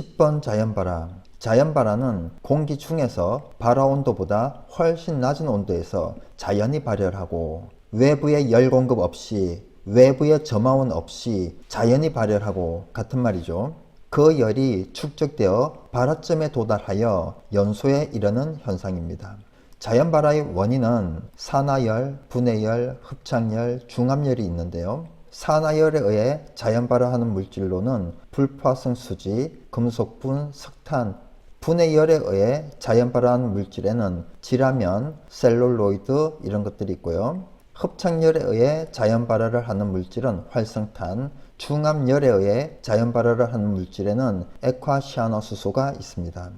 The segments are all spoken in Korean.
10번 자연발화. 자연발화는 공기 중에서 발화 온도보다 훨씬 낮은 온도에서 자연히 발열 하고 외부의 열 공급 없이 외부의 점화원 없이 자연히 발열하고 같은 말이죠. 그 열이 축적되어 발화점에 도달하여 연소에 이르는 현상입니다. 자연 발화의 원인은 산화열, 분해열, 흡착열, 중압열이 있는데요. 산화열에 의해 자연 발화하는 물질로는 불포화성 수지, 금속분, 석탄, 분해 열에 의해 자연 발화하는 물질에는 지라면, 셀룰로이드 이런 것들이 있고요. 흡착열에 의해 자연 발화를 하는 물질은 활성탄, 중압열에 의해 자연 발화를 하는 물질에는 에콰시아노수소가 있습니다.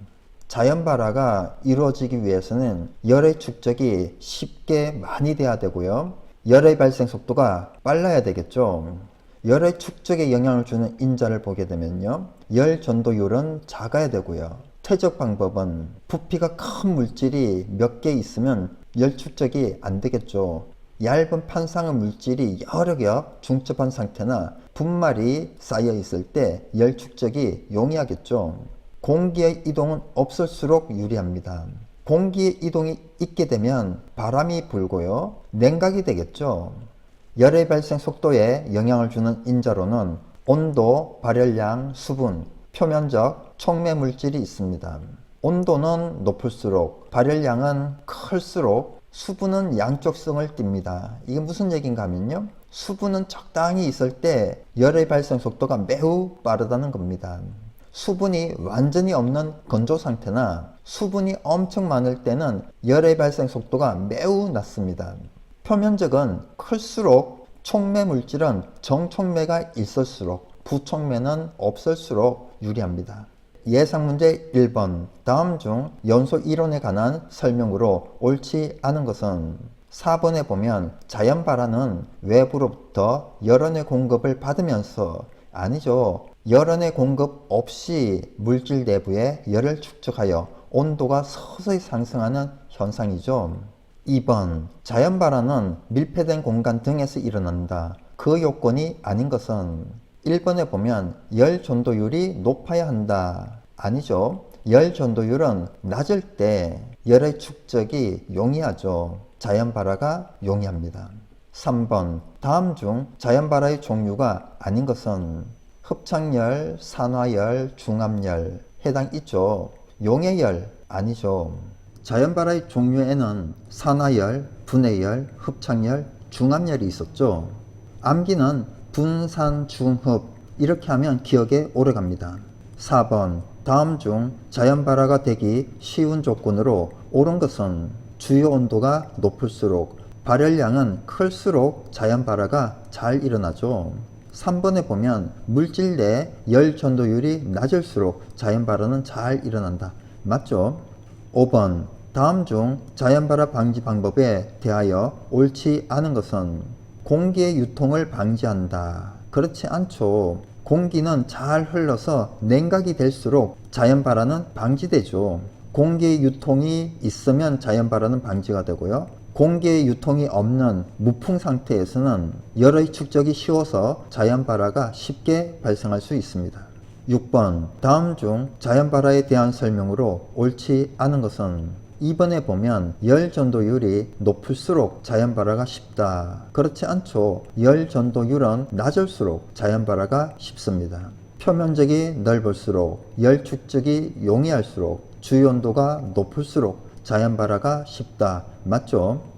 자연 발화가 이루어지기 위해서는 열의 축적이 쉽게 많이 돼야 되고요. 열의 발생 속도가 빨라야 되겠죠. 열의 축적에 영향을 주는 인자를 보게 되면요. 열 전도율은 작아야 되고요. 퇴적 방법은 부피가 큰 물질이 몇 개 있으면 열 축적이 안 되겠죠. 얇은 판상의 물질이 여러 겹 중첩한 상태나 분말이 쌓여 있을 때 열 축적이 용이하겠죠. 공기의 이동은 없을수록 유리합니다. 공기의 이동이 있게 되면 바람이 불고요. 냉각이 되겠죠. 열의 발생 속도에 영향을 주는 인자로는 온도, 발열량, 수분, 표면적, 촉매 물질이 있습니다. 온도는 높을수록 발열량은 클수록 수분은 양쪽성을 띱니다. 이게 무슨 얘기인가 하면요. 수분은 적당히 있을 때 열의 발생 속도가 매우 빠르다는 겁니다. 수분이 완전히 없는 건조 상태나 수분이 엄청 많을 때는 열의 발생 속도가 매우 낮습니다. 표면적은 클수록 촉매 물질은 정촉매가 있을수록 부촉매는 없을수록 유리합니다. 예상 문제 1번 다음 중 연소 이론에 관한 설명으로 옳지 않은 것은 4번에 보면 자연 발화는 외부로부터 열원의 공급을 받으면서 아니죠. 열원의 공급 없이 물질 내부에 열을 축적하여 온도가 서서히 상승하는 현상이죠. 2번 자연 발화는 밀폐된 공간 등에서 일어난다. 그 요건이 아닌 것은 1번에 보면 열 전도율이 높아야 한다. 아니죠. 열 전도율은 낮을 때 열의 축적이 용이하죠. 자연 발화가 용이합니다. 3번 다음 중 자연 발화의 종류가 아닌 것은 흡착열, 산화열, 중압열 해당 있죠. 용해열 아니죠. 자연 발화의 종류에는 산화열, 분해열, 흡착열, 중압열이 있었죠. 암기는 분산, 중흡 이렇게 하면 기억에 오래 갑니다. 4번 다음 중 자연 발화가 되기 쉬운 조건으로 옳은 것은 주요 온도가 높을수록 발열량은 클수록 자연 발화가 잘 일어나죠. 3번에 보면 물질 내 열 전도율이 낮을수록 자연 발화는 잘 일어난다. 맞죠? 5번 다음 중 자연 발화 방지 방법에 대하여 옳지 않은 것은 공기의 유통을 방지한다. 그렇지 않죠. 공기는 잘 흘러서 냉각이 될수록 자연 발화는 방지되죠. 공기의 유통이 있으면 자연 발화는 방지가 되고요. 공기의 유통이 없는 무풍 상태에서는 열의 축적이 쉬워서 자연 발화가 쉽게 발생할 수 있습니다. 6번 다음 중 자연 발화에 대한 설명으로 옳지 않은 것은 2번에 보면 열 전도율이 높을수록 자연 발화가 쉽다. 그렇지 않죠. 열 전도율은 낮을수록 자연 발화가 쉽습니다. 표면적이 넓을수록 열 축적이 용이할수록 주요 온도가 높을수록 자연 발화가 쉽다. 맞죠?